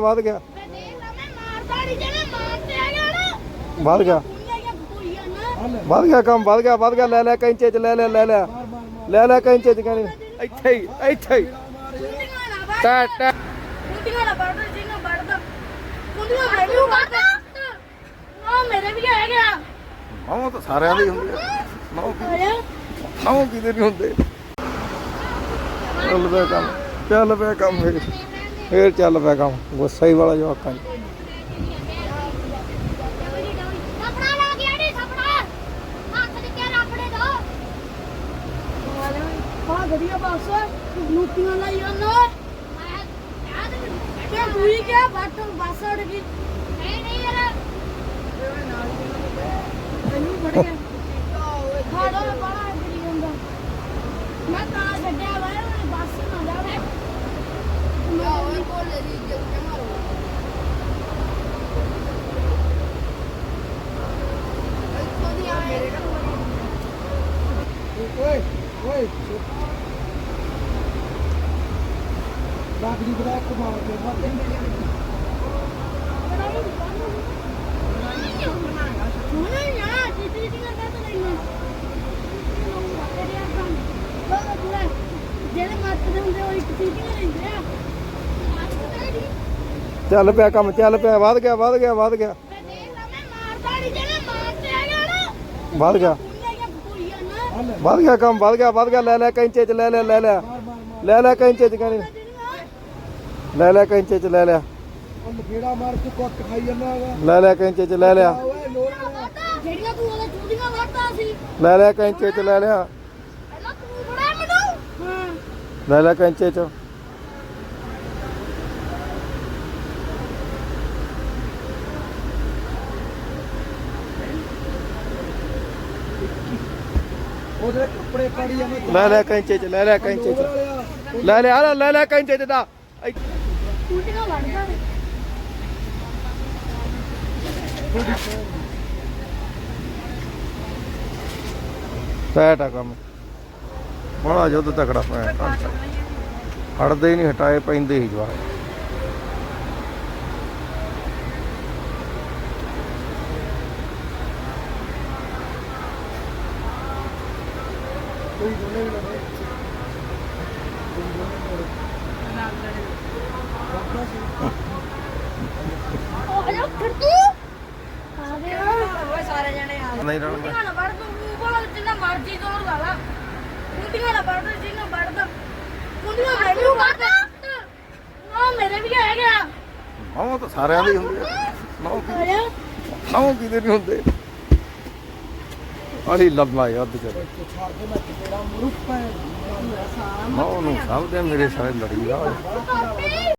ਵੱਧ ਗਿਆ। ਮੈਂ ਮੈਂ ਵੱਧ ਗਿਆ। ਵੱਧ ਗਿਆ ਕੰਮ ਵੱਧ ਗਿਆ ਵੱਧ ਗਿਆ। ਲੈ ਲੈ ਕੈਂਚੇ ਚ ਲੈ ਲੈ ਲੈ ਲੈ। ਲੈ ਲੈ ਕੈਂਚੇ ਚ ਕਹਿੰਦੇ। ਇੱਥੇ ਹੀ ਇੱਥੇ ਹੀ। ਟੈ ਟੈ। ਕੁੜੀਆਂ ਨਾ ਵੜ ਜਿਹਨੇ ਵੜਦਾ ਕੁੜੀਆਂ ਮੈਂ ਵੀ ਵੜਦਾ ਆ ਮੇਰੇ ਵੀ ਹੈਗੇ ਆ। ਨੌ ਤਾਂ ਸਾਰਿਆਂ ਦੇ ਹੁੰਦੇ ਆ। ਨੌ ਆਇਆ। ਨੌ ਕਿਤੇ ਨਹੀਂ ਹੁੰਦੇ। ਚੱਲ ਪਿਆ ਕੰਮ ਚੱਲ ਪਿਆ ਕੰਮ ਫੇਰ। ਫੇਰ ਚੱਲ ਪਿਆ ਕੰਮ ਗੁੱਸਾ ਹੀ ਵਾਲਾ ਜਵਾਕਾਂ ਚ। ਕਪੜਾ ਲਾ ਗਿਆ ਨੀ ਕਪੜਾ। ਹੱਥ ਦੇ ਕੇ ਰੱਖੜੇ ਦੋ। ਆ ਵਧੀਆ ਬਸ ਲੂਟੀਆਂ ਲਾਈ ਉਹਨਾਂ ਤੇ ਦੂਈ ਕਿਆ ਬੱਟ ਬੱਸ ਉੜ ਗਈ। ਨਹੀਂ ਨਹੀਂ ਯਾਰ। ਤੈਨੂੰ ਫੜ ਗਿਆ ਖਾੜੋ ਬੜਾ ਗਰੀ ਹੁੰਦਾ ਮੈਂ ਤਾਂ ਛੱਡਿਆ ਵਾ ਉਹਨੇ ਬੱਸ ਨਾ ਜਾਵੇ ਓਏ ਓਏ ਓਏ ਬਾਗੜੀ ਬੜਾ ਕਮਾਲ ਦੇ ਜਿਹੜੇ ਮੱਤਦੇ ਹੁੰਦੇ ਉਹ ਇੱਕ ਚੀਟੀਆਂ ਲੈਂਦੇ ਆ ਚੱਲ ਪਿਆ ਕੰਮ, ਚੱਲ ਪਿਆ, ਵੱਧ ਗਿਆ ਵੱਧ ਗਿਆ ਵੱਧ ਗਿਆ। ਮੈਂ ਦੇਖ ਲਾ ਮੈਂ ਮਾਰਦਾ ਨਹੀਂ ਜਿਹੜੇ ਮਾਰਤੇ ਹੈਗਾ ਨਾ ਵੱਧ ਗਿਆ। ਕੁੜੀਆਂ ਜਾਂ ਕੁੜੀਆਂ ਨਾ ਵੱਧ ਗਿਆ ਕੰਮ, ਵੱਧ ਗਿਆ ਵੱਧ ਗਿਆ, ਲੈ ਲੈ ਕੈਂਚੇ ਚ, ਲੈ ਲੈ ਲੈ ਲੈ। ਲੈ ਲੈ ਕੈਂਚੇ ਚ ਕਹਿੰਦੇ। ਲੈ ਲੈ ਕੈਂਚੇ ਚ, ਲੈ ਲਿਆ। ਉਹ ਲਫੇੜਾ ਮਾਰ ਕੇ ਕੁੱਟ ਖਾਈ ਜਾਂਦਾ ਹੈਗਾ ਲੈ ਲੈ ਕੈਂਚੇ ਚ, ਲੈ ਲਿਆ। ਓਏ ਲੋੜ ਜਿਹੜੀਆਂ ਤੂੰ ਉਹਦੇ ਚੂੜੀਆਂ ਵੜਦਾ ਸੀ ਲੈ ਲੈ ਕੈਂਚੇ ਚ, ਲੈ ਲਿਆ। ਪਹਿਲਾਂ ਤੂੰ ਬੜਾ ਮੈਨੂੰ ਹਾਂ ਲੈ ਲੈ ਕੈਂਚੇ ਚ। ਉਹਦੇ ਕੱਪੜੇ ਪਾੜੀ ਜਾਂਦੇ ਲੈ ਲੈ ਕੈਂਚੇ ਚ ਲੈ ਲੈ ਕੈਂਚੇ ਚ। ਲੈ ਲੈ ਆ ਲੈ ਲੈ ਕੈਂਚੇ ਚ ਦਾ ਇੱਥੇ। ਚੂੜੀਆਂ ਵੜਦਾ ਸੀ। ਟੈਟ ਆ ਕੰਮ। ਬੜਾ ਯੁੱਧ ਤਕੜਾ ਪਿਆ ਹਟਦੇ ਹੀ ਨਹੀਂ ਹਟਾਏ ਪੈਂਦੇ ਹੀ ਜਵਾਰ ਉਹ ਹਲੋ ਫਿਰ ਤੂੰ ਆ ਗਿਆ ਓਏ ਸਾਰੇ ਜਣੇ ਆ। ਨਹੀਂ ਰਣ ਕੁੜੀਆਂ ਨਾ ਵੜ ਤੂੰ ਮੂੰਹ ਕੋਲ ਜਿੰਨਾ ਮਰਜ਼ੀ ਜ਼ੋਰ ਲਾ ਲਾ ਕੁੜੀਆਂ ਨਾ ਵੜ ਜਿੰਨਾ ਵੜਦਾ ਕੁੜੀਆਂ ਮੈਂ ਵੀ ਵੜਦਾ ਨਾ ਮੇਰੇ ਵੀ ਹੈਗੇ ਨੌ ਤਾਂ ਸਾਰਿਆਂ ਦੇ ਹੁੰਦੇ ਆ ਨੌ ਕਿਤੇ ਨਹੀਂ ਹੁੰਦੇ। ਅੜੀ ਲੱਭਾ ਯਾਦ ਕਰ ਮੈਂ ਸਭ ਦੇ ਮੇਰੇ ਸਾਰੇ ਲੜੀ ਦਾ